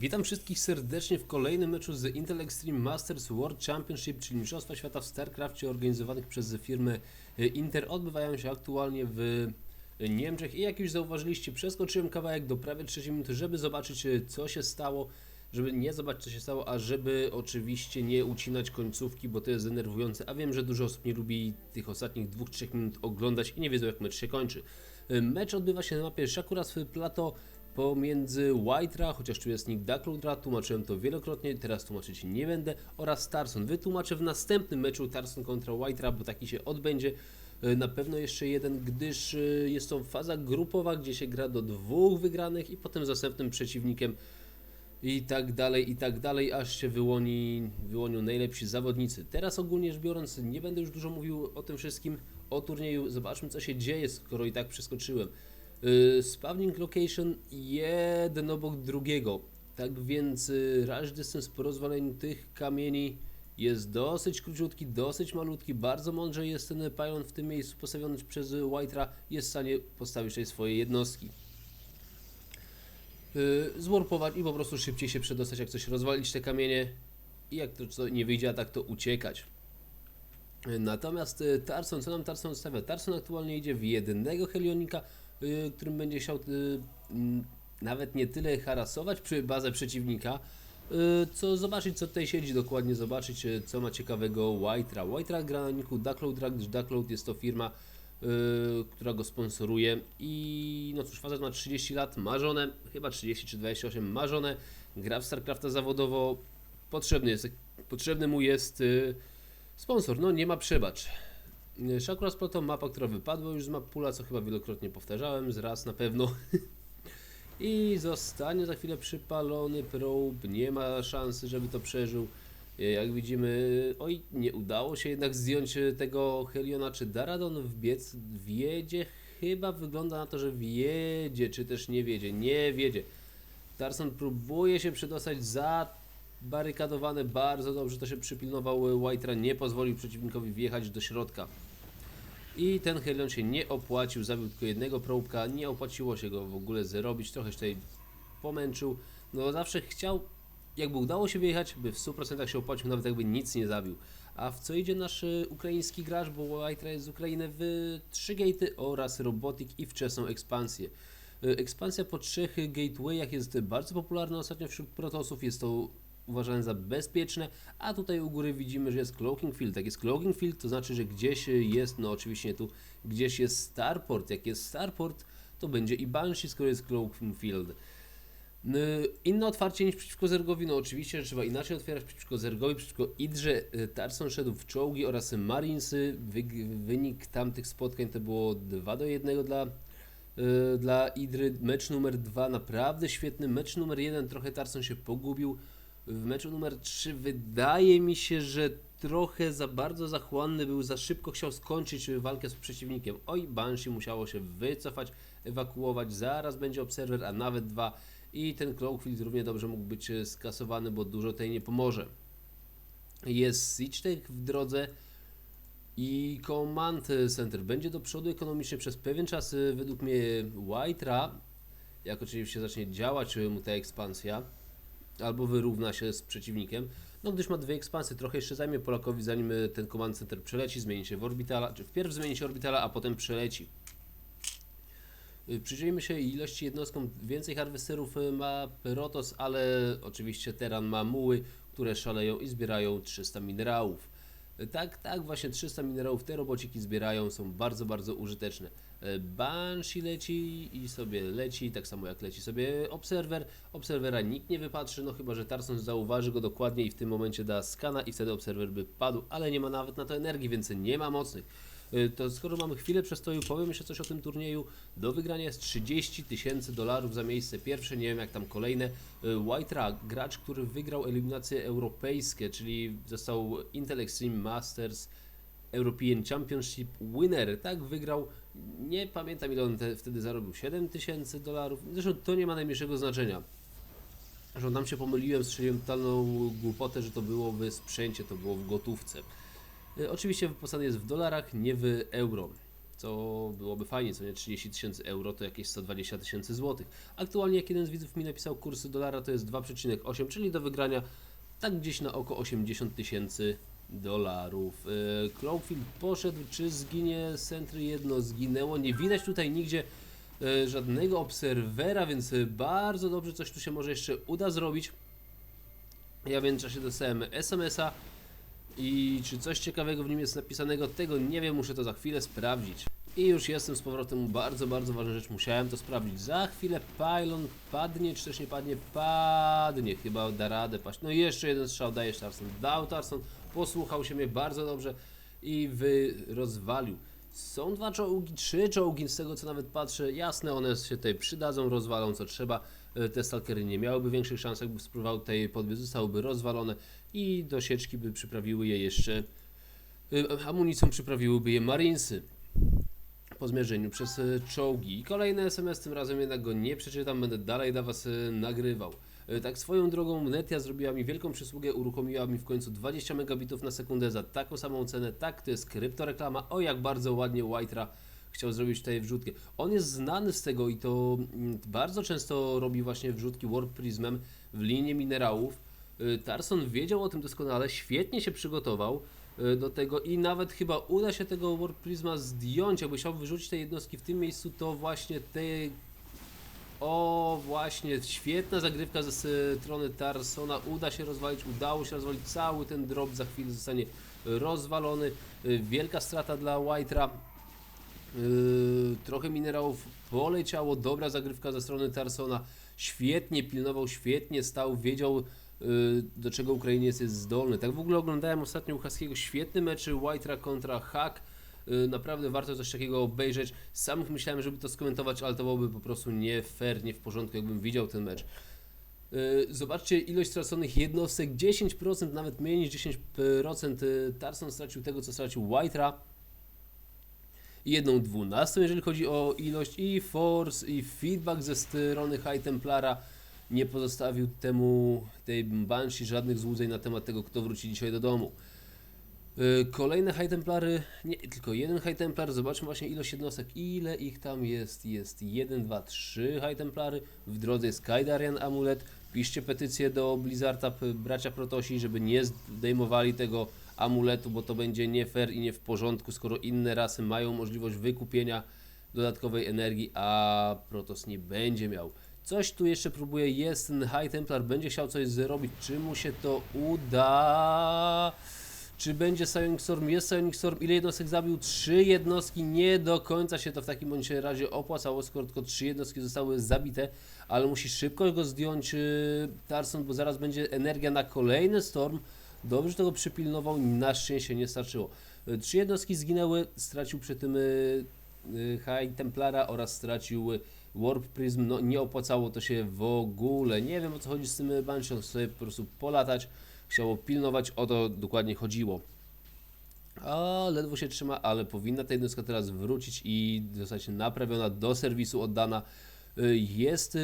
Witam wszystkich serdecznie w kolejnym meczu z Intel Extreme Masters World Championship, czyli Mistrzostwa Świata w StarCraftie organizowanych przez firmę e, Inter. Odbywają się aktualnie w Niemczech i jak już zauważyliście, przeskoczyłem kawałek do prawie 3 minuty, żeby zobaczyć e, co się stało, żeby nie zobaczyć co się stało, a żeby oczywiście nie ucinać końcówki, bo to jest denerwujące, a wiem, że dużo osób nie lubi tych ostatnich 2-3 minut oglądać i nie wiedzą jak mecz się kończy. E, Mecz odbywa się na mapie Shakuras Plateau pomiędzy White'a, chociaż tu jest Nick Duckloudra, tłumaczyłem to wielokrotnie, teraz tłumaczyć nie będę, oraz Tarson. Wytłumaczę w następnym meczu Tarson kontra White'a, bo taki się odbędzie. E, Na pewno jeszcze jeden, gdyż e, jest to faza grupowa, gdzie się gra do dwóch wygranych i potem z następnym przeciwnikiem i tak dalej, i tak dalej, aż się wyłoni, wyłonią najlepsi zawodnicy. Teraz ogólnie rzecz biorąc, nie będę już dużo mówił o tym wszystkim, o turnieju, zobaczmy co się dzieje, skoro i tak przeskoczyłem. Yy, spawning location jeden obok drugiego, tak więc yy, rush distance po rozwaleniu tych kamieni jest dosyć króciutki, dosyć malutki, bardzo mądrze jest ten pylon w tym miejscu postawiony przez White'a, jest w stanie postawić tutaj swoje jednostki. Yy, zwarpować i po prostu szybciej się przedostać, jak coś rozwalić te kamienie. I jak to nie wyjdzie, tak to uciekać. Natomiast Tarson, co nam Tarson stawia? Tarson aktualnie idzie w jednego Helionika, którym będzie chciał mm, nawet nie tyle harasować przy bazę przeciwnika, yy, co zobaczyć co tutaj siedzi dokładnie, zobaczyć co ma ciekawego White'a. White'a gra na niku Duckload, gdyż Duckload jest to firma, która go sponsoruje i no cóż, facet ma 30 lat, ma żonę, chyba 30 czy 28, ma żonę, gra w StarCrafta zawodowo, potrzebny jest, potrzebny mu jest sponsor, no nie ma przebacz. Yy, Shakuras Plateau, mapa, która wypadła już z map pula, co chyba wielokrotnie powtarzałem, z raz na pewno. I zostanie za chwilę przypalony probe, nie ma szansy, żeby to przeżył. E, Jak widzimy, oj, nie udało się jednak zdjąć e, tego Heliona. Czy Daradon wbiec? Wiedzie? Chyba wygląda na to, że wiedzie, czy też nie wiedzie. Nie wiedzie. Tarson próbuje się przedostać za barykadowane bardzo dobrze, to się przypilnował White'a, nie pozwolił przeciwnikowi wjechać do środka. I ten Helion się nie opłacił, zabił tylko jednego probka, nie opłaciło się go w ogóle zrobić, trochę się tutaj pomęczył. No zawsze chciał, jakby udało się wyjechać, by w 100% się opłacił, nawet jakby nic nie zabił. A w co idzie nasz y, ukraiński gracz, bo White jest z Ukrainy w 3 gatey oraz Robotik i wczesną ekspansję. Y, Ekspansja po trzech gatewayach jest bardzo popularna ostatnio wśród protosów, jest to uważane za bezpieczne, a tutaj u góry widzimy, że jest Cloaking Field. Jak jest Cloaking Field, to znaczy, że gdzieś jest, no oczywiście tu, gdzieś jest Starport. Jak jest Starport, to będzie i Banshee, skoro jest Cloaking Field. Yy, Inne otwarcie niż przeciwko Zergowi, no oczywiście, że trzeba inaczej otwierać przeciwko Zergowi, przeciwko Idrze, yy, Tarson szedł w czołgi oraz Marinesy. Wynik tamtych spotkań to było 2 do 1 dla, yy, dla Idry. Mecz numer 2 naprawdę świetny. Mecz numer 1 trochę Tarson się pogubił. W meczu numer 3 wydaje mi się, że trochę za bardzo zachłanny był, za szybko chciał skończyć walkę z przeciwnikiem. Oj, Banshee musiało się wycofać, ewakuować, zaraz będzie obserwer, a nawet dwa. I ten Cloakfield równie dobrze mógł być e, skasowany, bo dużo tej nie pomoże. Jest Siege w drodze i Command Center będzie do przodu ekonomicznie przez pewien czas, e, według mnie White'a, jak oczywiście zacznie działać e, mu ta ekspansja, albo wyrówna się z przeciwnikiem. No gdyż ma dwie ekspansje, trochę jeszcze zajmie Polakowi zanim e, ten Command Center przeleci, zmieni się w orbitala, czy wpierw zmieni się orbitala, a potem przeleci. Y, Przyjrzyjmy się ilości jednostkom, więcej harwesterów y, ma Protos, ale oczywiście Teran ma muły, które szaleją i zbierają 300 minerałów. Tak, tak, właśnie 300 minerałów te robociki zbierają, są bardzo, bardzo użyteczne. Y, Banshee leci i sobie leci, tak samo jak leci sobie Obserwer. Obserwera nikt nie wypatrzy, no chyba, że Tarson zauważy go dokładnie i w tym momencie da skana i wtedy Obserwer by padł, ale nie ma nawet na to energii, więc nie ma mocnych. Y, To skoro mamy chwilę przestoju, powiem jeszcze coś o tym turnieju. Do wygrania jest 30 tysięcy dolarów za miejsce pierwsze, nie wiem jak tam kolejne. Y, White Rock, gracz, który wygrał eliminacje europejskie, czyli został Intel Extreme Masters European Championship Winner, tak wygrał. Nie pamiętam ile on te, wtedy zarobił, 7 tysięcy dolarów. Zresztą to nie ma najmniejszego znaczenia. Że tam się pomyliłem, strzeliłem totalną głupotę, że to było w sprzęcie, to było w gotówce. Y, Oczywiście wypłacany jest w dolarach, nie w euro. co byłoby fajnie, co nie 30 tysięcy euro to jakieś 120 tysięcy złotych. Aktualnie jak jeden z widzów mi napisał kursy dolara to jest 2,8, czyli do wygrania tak gdzieś na oko 80 tysięcy dolarów. Yy, Cloudfield poszedł, czy zginie Sentry jedno zginęło, nie widać tutaj nigdzie e, żadnego obserwera, więc e, bardzo dobrze coś tu się może jeszcze uda zrobić. Ja w międzyczasie dostałem SMS-a i czy coś ciekawego w nim jest napisanego, tego nie wiem, muszę to za chwilę sprawdzić. I już jestem z powrotem, bardzo, bardzo ważna rzecz, musiałem to sprawdzić. Za chwilę pylon padnie, czy też nie padnie? Padnie, chyba da radę paść. No i jeszcze jeden strzał daje Tarson. Dał Tarson, posłuchał się mnie bardzo dobrze i wy rozwalił. Są dwa czołgi, trzy czołgi, z tego co nawet patrzę, jasne, one się tutaj przydadzą, rozwalą co trzeba. E, Te stalkery nie miałyby większych szans, jakby spróbował tej podbiec, zostałyby rozwalone i do sieczki by przyprawiły je jeszcze, e, amunicją przyprawiłyby je marinesy po zmierzeniu przez e, czołgi. I kolejny SMS, tym razem jednak go nie przeczytam, będę dalej dla Was nagrywał. E, Tak swoją drogą Netia zrobiła mi wielką przysługę, uruchomiła mi w końcu 20 megabitów na sekundę za taką samą cenę. Tak, to jest kryptoreklama. O, jak bardzo ładnie White'a chciał zrobić tutaj wrzutkę. On jest znany z tego i to mm, bardzo często robi właśnie wrzutki Warp Prismem w linie minerałów. Y, Tarson wiedział o tym doskonale, świetnie się przygotował y, do tego i nawet chyba uda się tego Warp Prisma zdjąć. Jakby chciał wyrzucić te jednostki w tym miejscu, to właśnie te. O, właśnie, świetna zagrywka ze strony Tarsona. Uda się rozwalić, udało się rozwalić cały ten drop. Za chwilę zostanie rozwalony. Wielka strata dla White'a. Yy, trochę minerałów poleciało, dobra zagrywka ze strony Tarsona, świetnie pilnował, świetnie stał, wiedział yy, do czego Ukrainiec jest zdolny. Tak w ogóle oglądałem ostatnio u Haskiego świetny mecz White'a kontra Hack, naprawdę warto coś takiego obejrzeć. Sam myślałem, żeby to skomentować, ale to byłoby po prostu nie fair, nie w porządku, jakbym widział ten mecz. Yy, Zobaczcie ilość straconych jednostek, 10%, nawet mniej niż 10% yy, Tarson stracił tego, co stracił White'a jedną dwunastą, jeżeli chodzi o ilość i force i feedback ze strony High Templara nie pozostawił temu tej Banshee żadnych złudzeń na temat tego, kto wróci dzisiaj do domu. Yy, Kolejne High Templary, nie tylko jeden High Templar, zobaczmy właśnie ilość jednostek, ile ich tam jest, jest 1, 2, 3 High Templary, w drodze jest Kaidarian Amulet, piszcie petycję do Blizzarda, bracia Protosi, żeby nie zdejmowali tego amuletu, bo to będzie nie fair i nie w porządku, skoro inne rasy mają możliwość wykupienia dodatkowej energii, a Protoss nie będzie miał. Coś tu jeszcze próbuje, jest ten High Templar, będzie chciał coś zrobić, czy mu się to uda? Czy będzie Psionic Storm? Jest Psionic Storm. Ile jednostek zabił? Trzy jednostki. Nie do końca się to w takim bądź razie opłacało, skoro tylko trzy jednostki zostały zabite, ale musi szybko go zdjąć yy, Tarson, bo zaraz będzie energia na kolejny Storm. Dobrze tego przypilnował, na szczęście nie starczyło. Y, Trzy jednostki zginęły, stracił przy tym y, y, High Templara oraz stracił y, Warp Prism. No nie opłacało to się w ogóle. Nie wiem o co chodzi z tym Banshee, sobie po prostu polatać, chciało pilnować, o to dokładnie chodziło. A ledwo się trzyma, ale powinna ta jednostka teraz wrócić i zostać naprawiona, do serwisu oddana. Y, Jest y,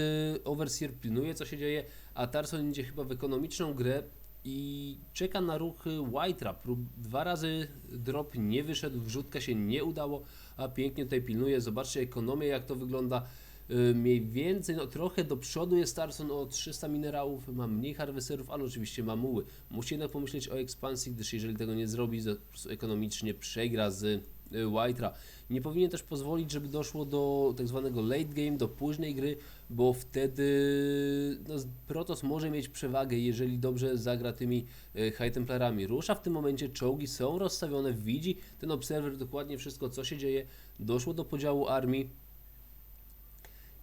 Overseer, pilnuje co się dzieje, a Tarson idzie chyba w ekonomiczną grę i czeka na ruchy White'a. Prób dwa razy drop nie wyszedł, wrzutka się nie udało, a pięknie tutaj pilnuje. Zobaczcie ekonomię, jak to wygląda. Y, Mniej więcej, no trochę do przodu jest Tarson o 300 minerałów, ma mniej harvesterów, ale oczywiście ma muły. Musi jednak pomyśleć o ekspansji, gdyż jeżeli tego nie zrobi, to po prostu ekonomicznie przegra z y, White'a. Nie powinien też pozwolić, żeby doszło do tak zwanego late game, do późnej gry, bo wtedy no, może mieć przewagę, jeżeli dobrze zagra tymi y, High Templarami. Rusza w tym momencie, czołgi są rozstawione, widzi ten obserwer dokładnie wszystko, co się dzieje. Doszło do podziału armii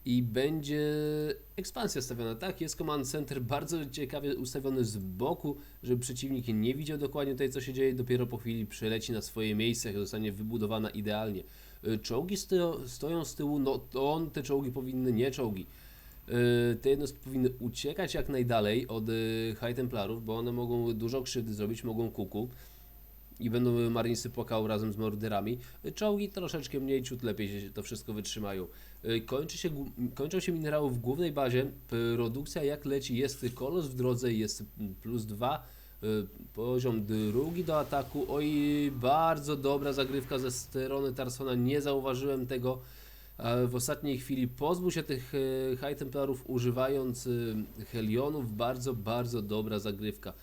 i będzie ekspansja stawiona. Tak, jest command center bardzo ciekawie ustawiony z boku, żeby przeciwnik nie widział dokładnie tutaj, co się dzieje. Dopiero po chwili przeleci na swoje miejsce, jak zostanie wybudowana idealnie. Y, Czołgi sto, stoją z tyłu, no to on, te czołgi powinny, nie czołgi. Y, Te jednostki powinny uciekać jak najdalej od y, High Templarów, bo one mogą dużo krzywdy zrobić, mogą kuku i będą marinesy płakały razem z morderami. Czołgi troszeczkę mniej, ciut lepiej to wszystko wytrzymają. Y, Kończy się, kończą się minerały w głównej bazie. Produkcja jak leci, jest kolos w drodze, jest plus dwa Y, Poziom drugi do ataku. Oj, bardzo dobra zagrywka ze strony Tarsona. Nie zauważyłem tego. W ostatniej chwili pozbył się tych e, High Templarów używając Helionów. Bardzo, bardzo dobra zagrywka.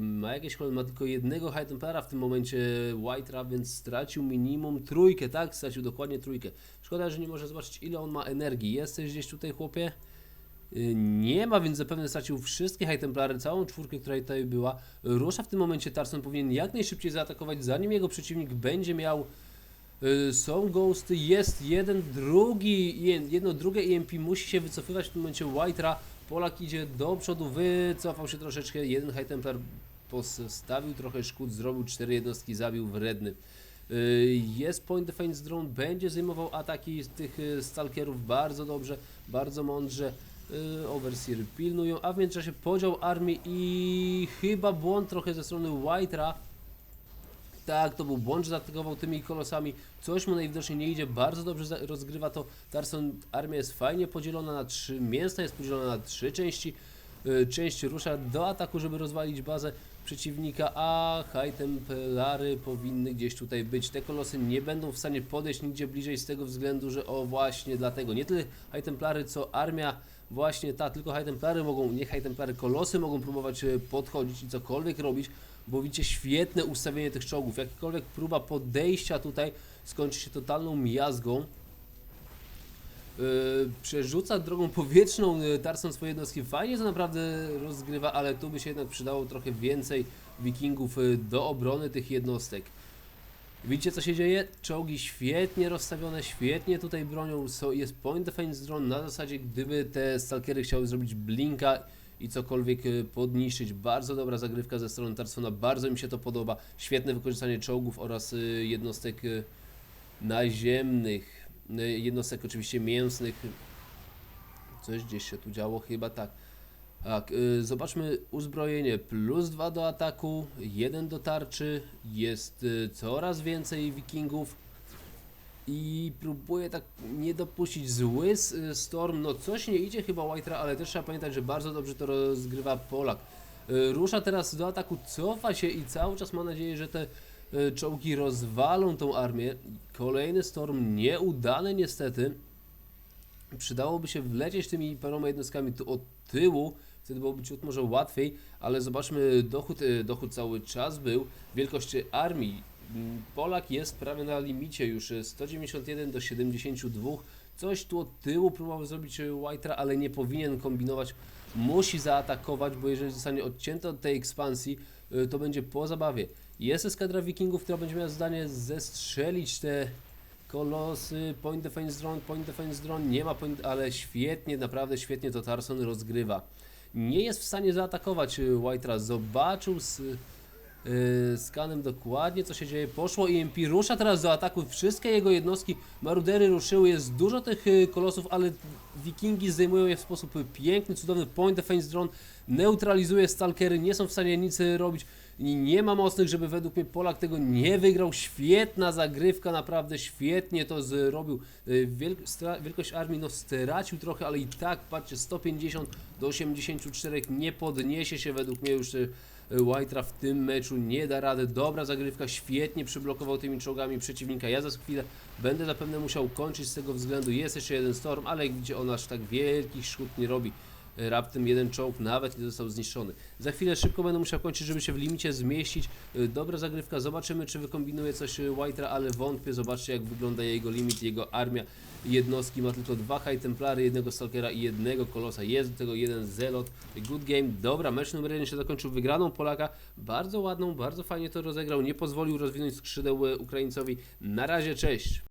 Ma jakieś ma tylko jednego Templara w tym momencie White Ra, więc stracił minimum trójkę, tak? Stracił dokładnie trójkę. Szkoda, że nie może zobaczyć ile on ma energii. Jesteś gdzieś tutaj chłopie? Yy, Nie ma, więc zapewne stracił wszystkie High Templary, całą czwórkę, która tutaj była. Rusza w tym momencie Tarson, powinien jak najszybciej zaatakować, zanim jego przeciwnik będzie miał Y, Są ghosty, jest jeden, drugi, je- jedno, drugie EMP musi się wycofywać w tym momencie White'a. Polak idzie do przodu, wycofał się troszeczkę, jeden High Templar postawił trochę szkód, zrobił cztery jednostki, zabił wredny. Y, Jest Point Defense Drone, będzie zajmował ataki tych y, stalkerów bardzo dobrze, bardzo mądrze. Y, Overseer pilnują, a w międzyczasie podział armii i chyba błąd trochę ze strony White'a. Tak, to był błąd, że tymi kolosami. Coś mu najwidoczniej nie idzie, bardzo dobrze rozgrywa to. Tarson, armia jest fajnie podzielona na trzy, mięsna jest podzielona na trzy części. Y, Część rusza do ataku, żeby rozwalić bazę przeciwnika, a High Templary powinny gdzieś tutaj być. Te kolosy nie będą w stanie podejść nigdzie bliżej z tego względu, że o właśnie dlatego. Nie tyle High Templary, co armia właśnie ta, tylko High Templary mogą, nie High Templary, kolosy mogą próbować e, podchodzić i cokolwiek robić, bo widzicie świetne ustawienie tych czołgów. Jakakolwiek próba podejścia tutaj skończy się totalną miazgą. Yy, przerzuca drogą powietrzną yy, swoje jednostki. Fajnie to naprawdę rozgrywa, ale tu by się jednak przydało trochę więcej wikingów yy, do obrony tych jednostek. Widzicie co się dzieje? Czołgi świetnie rozstawione, świetnie tutaj bronią. So, jest point defense drone na zasadzie gdyby te stalkery chciały zrobić blinka i cokolwiek y, podniszczyć. Bardzo dobra zagrywka ze strony Tarsona, bardzo mi się to podoba. Świetne wykorzystanie czołgów oraz y, jednostek y, naziemnych, jednostek oczywiście mięsnych. Coś gdzieś się tu działo, chyba tak. Tak, zobaczmy uzbrojenie. Plus 2 do ataku, 1 do tarczy, jest coraz więcej wikingów i próbuję tak nie dopuścić zły storm. No coś nie idzie chyba White'a, ale też trzeba pamiętać, że bardzo dobrze to rozgrywa Polak. Y, Rusza teraz do ataku, cofa się i cały czas ma nadzieję, że te y, czołgi rozwalą tą armię. Kolejny storm nieudany niestety. Przydałoby się wlecieć tymi paroma jednostkami tu od tyłu, wtedy byłoby ciut może łatwiej, ale zobaczmy, dochód, y, dochód cały czas był, wielkość armii. Polak jest prawie na limicie już, y, 191 do 72. Coś tu od tyłu próbował zrobić y, White'a, ale nie powinien kombinować. Musi zaatakować, bo jeżeli zostanie odcięty od tej ekspansji, y, to będzie po zabawie. Jest eskadra wikingów, która będzie miała zadanie zestrzelić te Kolosy, point defense drone, point defense drone, nie ma point, ale świetnie, naprawdę świetnie to Tarson rozgrywa. Nie jest w stanie zaatakować White'a, zobaczył z y, skanem dokładnie co się dzieje, poszło EMP, rusza teraz do ataku, wszystkie jego jednostki, marudery ruszyły, jest dużo tych y, kolosów, ale wikingi zdejmują je w sposób piękny, cudowny, point defense drone neutralizuje stalkery, nie są w stanie nic y, robić, i nie ma mocnych, żeby według mnie Polak tego nie wygrał. Świetna zagrywka, naprawdę świetnie to zrobił. Y, wielkość armii no stracił trochę, ale i tak, patrzcie, 150 do 84 nie podniesie się według mnie już y, White'a w tym meczu, nie da rady. Dobra zagrywka, świetnie przyblokował tymi czołgami przeciwnika. Ja za chwilę będę zapewne musiał kończyć z tego względu. Jest jeszcze jeden storm, ale widzicie on aż tak wielkich szkód nie robi. Raptem jeden czołg nawet nie został zniszczony. Za chwilę szybko będę musiał kończyć, żeby się w limicie zmieścić. Y, Dobra zagrywka, zobaczymy czy wykombinuje coś y, White'a, ale wątpię. Zobaczcie jak wygląda jego limit, jego armia. Jednostki ma tylko dwa High Templary, jednego Stalkera i jednego Kolosa. Jest do tego jeden Zelot. Good game. Dobra, mecz numer jeden się zakończył wygraną Polaka. Bardzo ładną, bardzo fajnie to rozegrał. Nie pozwolił rozwinąć skrzydeł y, Ukraińcowi. Na razie, cześć.